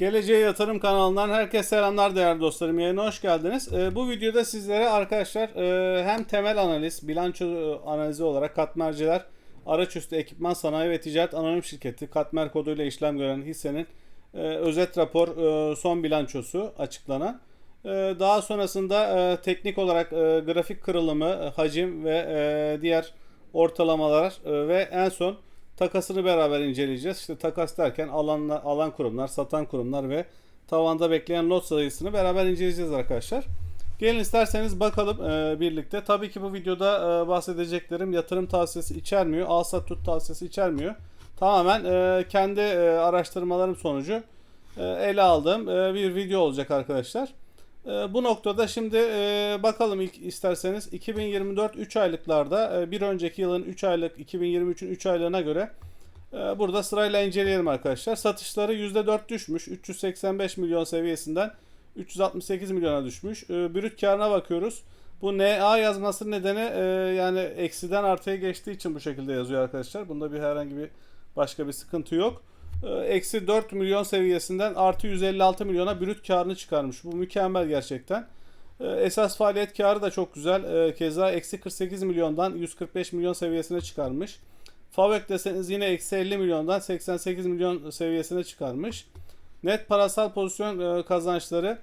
Geleceğe Yatırım kanalından herkese selamlar değerli dostlarım. Yayına hoş geldiniz. Ee, bu videoda sizlere arkadaşlar e, hem temel analiz, bilanço e, analizi olarak katmerciler, araçüstü ekipman sanayi ve ticaret anonim şirketi katmer koduyla işlem gören hissenin e, özet rapor e, son bilançosu açıklanan. E, daha sonrasında e, teknik olarak e, grafik kırılımı, e, hacim ve e, diğer ortalamalar e, ve en son takasını beraber inceleyeceğiz. İşte takas derken alan, alan kurumlar, satan kurumlar ve tavanda bekleyen lot sayısını beraber inceleyeceğiz arkadaşlar. Gelin isterseniz bakalım e, birlikte. Tabii ki bu videoda e, bahsedeceklerim yatırım tavsiyesi içermiyor. Al sat tut tavsiyesi içermiyor. Tamamen e, kendi e, araştırmalarım sonucu e, ele aldığım e, bir video olacak arkadaşlar. E, bu noktada şimdi e, bakalım ilk isterseniz 2024 3 aylıklarda e, bir önceki yılın 3 aylık 2023'ün 3 aylığına göre e, burada sırayla inceleyelim arkadaşlar. Satışları %4 düşmüş. 385 milyon seviyesinden 368 milyona düşmüş. E, brüt karına bakıyoruz. Bu NA yazması nedeni yani eksiden artıya geçtiği için bu şekilde yazıyor arkadaşlar. Bunda bir herhangi bir başka bir sıkıntı yok. E, Eksi 4 milyon seviyesinden artı 156 milyona brüt karını çıkarmış. Bu mükemmel gerçekten. E, Esas faaliyet karı da çok güzel. E, Keza eksi 48 milyondan 145 milyon seviyesine çıkarmış. Favök deseniz yine eksi 50 milyondan 88 milyon seviyesine çıkarmış. Net parasal pozisyon e, kazançları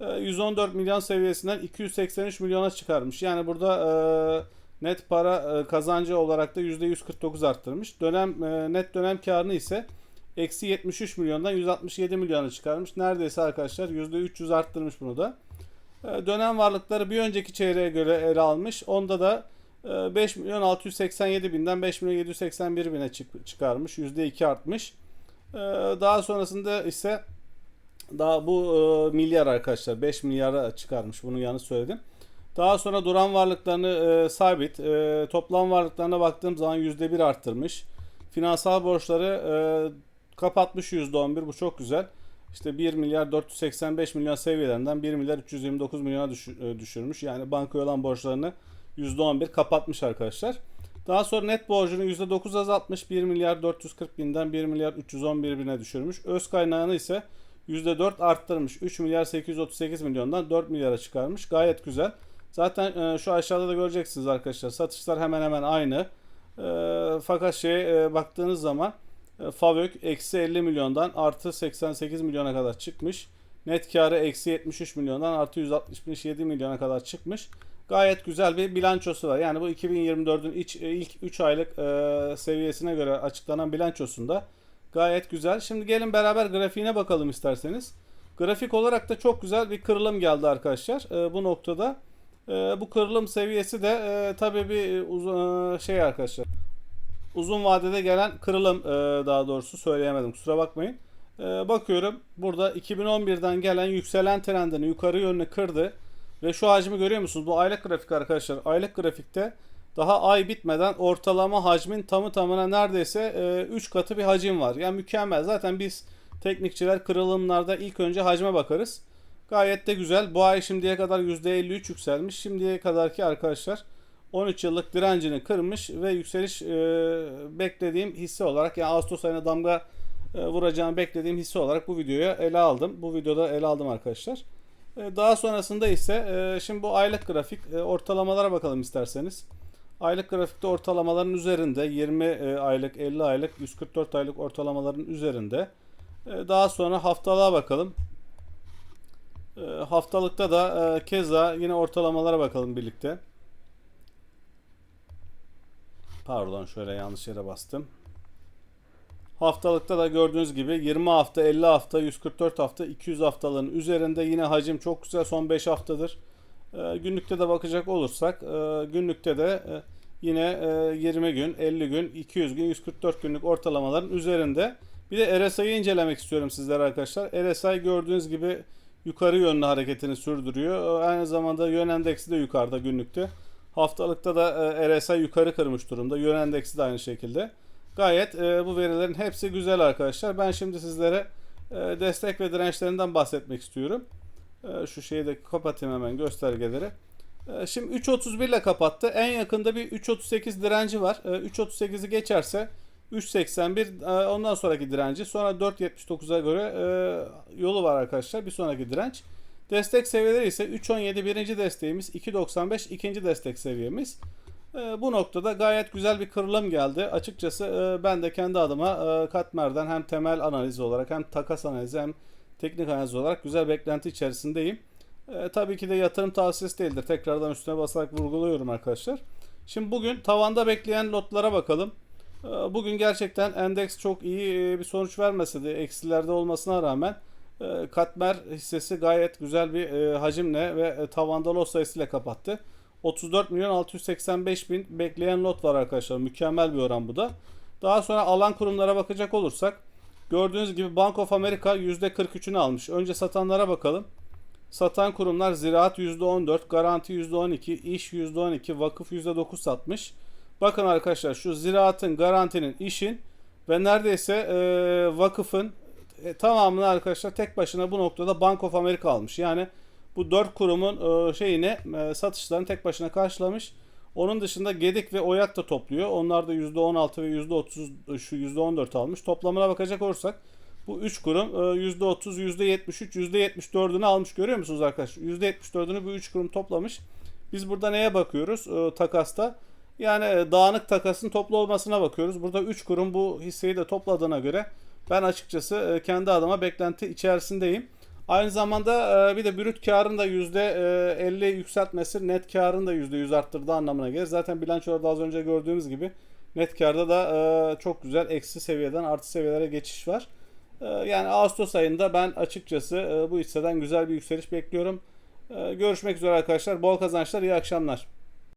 e, 114 milyon seviyesinden 283 milyona çıkarmış. Yani burada e, net para e, kazancı olarak da %149 arttırmış. Dönem e, net dönem karını ise eksi 73 milyondan 167 milyona çıkarmış. Neredeyse arkadaşlar %300 arttırmış bunu da. E, Dönem varlıkları bir önceki çeyreğe göre ele almış. Onda da e, 5 milyon 687 binden 5 milyon 781 bine çık- çıkarmış. %2 artmış. E, Daha sonrasında ise daha bu e, milyar arkadaşlar 5 milyara çıkarmış. Bunu yanlış söyledim. Daha sonra duran varlıklarını e, sabit. E, toplam varlıklarına baktığım zaman %1 arttırmış. Finansal borçları e, kapatmış %11. Bu çok güzel. İşte 1 milyar 485 milyon seviyelerinden 1 milyar 329 milyona e, düşürmüş. Yani bankaya olan borçlarını %11 kapatmış arkadaşlar. Daha sonra net borcunu %9 azaltmış. 1 milyar 440 binden 1 milyar 311 bine düşürmüş. Öz kaynağını ise %4 arttırmış. 3 milyar 838 milyondan 4 milyara çıkarmış. Gayet güzel. Zaten e, şu aşağıda da göreceksiniz arkadaşlar. Satışlar hemen hemen aynı. E, fakat şeye baktığınız zaman Favök eksi 50 milyondan artı 88 milyona kadar çıkmış. Net karı eksi 73 milyondan artı 167 milyona kadar çıkmış. Gayet güzel bir bilançosu var. Yani bu 2024'ün iç- e, ilk 3 aylık e, seviyesine göre açıklanan bilançosunda gayet güzel. Şimdi gelin beraber grafiğine bakalım isterseniz. Grafik olarak da çok güzel bir kırılım geldi arkadaşlar. E, bu noktada e, bu kırılım seviyesi de e, tabii bir uzun e, şey arkadaşlar. Uzun vadede gelen kırılım e, daha doğrusu söyleyemedim kusura bakmayın. E, bakıyorum burada 2011'den gelen yükselen trendini yukarı yönlü kırdı. Ve şu hacmi görüyor musunuz? Bu aylık grafik arkadaşlar. Aylık grafikte daha ay bitmeden ortalama hacmin tamı tamına neredeyse 3 katı bir hacim var. Yani mükemmel. Zaten biz teknikçiler kırılımlarda ilk önce hacme bakarız. Gayet de güzel. Bu ay şimdiye kadar %53 yükselmiş. Şimdiye kadarki arkadaşlar 13 yıllık direncini kırmış ve yükseliş e, beklediğim hisse olarak yani Ağustos ayına damga e, vuracağını beklediğim hisse olarak bu videoya ele aldım. Bu videoda ele aldım arkadaşlar. E, Daha sonrasında ise e, şimdi bu aylık grafik e, ortalamalara bakalım isterseniz. Aylık grafikte ortalamaların üzerinde 20 e, aylık, 50 aylık, 144 aylık ortalamaların üzerinde. E, Daha sonra haftalığa bakalım. E, Haftalıkta da e, keza yine ortalamalara bakalım birlikte. Pardon şöyle yanlış yere bastım. Haftalıkta da gördüğünüz gibi 20 hafta, 50 hafta, 144 hafta, 200 haftalığın üzerinde yine hacim çok güzel son 5 haftadır. Ee, günlükte de bakacak olursak e, günlükte de e, yine e, 20 gün, 50 gün, 200 gün, 144 günlük ortalamaların üzerinde. Bir de RSI'yi incelemek istiyorum sizlere arkadaşlar. RSI gördüğünüz gibi yukarı yönlü hareketini sürdürüyor. Aynı zamanda yön endeksi de yukarıda günlükte. Haftalıkta da e, RSI yukarı kırmış durumda. Yön endeksi de aynı şekilde. Gayet e, bu verilerin hepsi güzel arkadaşlar. Ben şimdi sizlere e, destek ve dirençlerinden bahsetmek istiyorum. E, şu şeyi de kapatayım hemen göstergeleri. E, şimdi 3.31 ile kapattı. En yakında bir 3.38 direnci var. E, 3.38'i geçerse 3.81 e, ondan sonraki direnci. Sonra 4.79'a göre e, yolu var arkadaşlar. Bir sonraki direnç. Destek seviyeleri ise 3.17 birinci desteğimiz, 2.95 ikinci destek seviyemiz. E, bu noktada gayet güzel bir kırılım geldi. Açıkçası e, ben de kendi adıma e, Katmer'den hem temel analizi olarak hem takas analizi hem teknik analiz olarak güzel beklenti içerisindeyim. E, tabii ki de yatırım tavsiyesi değildir. Tekrardan üstüne basarak vurguluyorum arkadaşlar. Şimdi bugün tavanda bekleyen lotlara bakalım. Bugün gerçekten endeks çok iyi bir sonuç vermese de eksilerde olmasına rağmen Katmer hissesi gayet güzel bir e, hacimle ve e, tavanda lot sayısıyla kapattı. 34 milyon 685 bin bekleyen lot var arkadaşlar. Mükemmel bir oran bu da. Daha sonra alan kurumlara bakacak olursak gördüğünüz gibi Bank of America %43'ünü almış. Önce satanlara bakalım. Satan kurumlar Ziraat %14, Garanti %12, İş %12, Vakıf %9 satmış. Bakın arkadaşlar şu Ziraat'ın, Garanti'nin, İş'in ve neredeyse e, Vakıf'ın e, tamamını arkadaşlar tek başına bu noktada Bank of America almış. Yani bu dört kurumun e, şeyini e, satışlarını tek başına karşılamış. Onun dışında Gedik ve Oyak da topluyor. Onlar da %16 ve %30 şu %14 almış. Toplamına bakacak olursak bu 3 kurum e, %30, %73, %74'ünü almış. Görüyor musunuz arkadaşlar? %74'ünü bu 3 kurum toplamış. Biz burada neye bakıyoruz e, takasta? Yani e, dağınık takasın toplu olmasına bakıyoruz. Burada 3 kurum bu hisseyi de topladığına göre ben açıkçası e, kendi adıma beklenti içerisindeyim. Aynı zamanda e, bir de brüt karın da %50 yükseltmesi net karın da %100 arttırdığı anlamına gelir. Zaten bilançoda az önce gördüğümüz gibi net karda da e, çok güzel eksi seviyeden artı seviyelere geçiş var. E, Yani Ağustos ayında ben açıkçası e, bu hisseden güzel bir yükseliş bekliyorum. E, Görüşmek üzere arkadaşlar. Bol kazançlar, iyi akşamlar.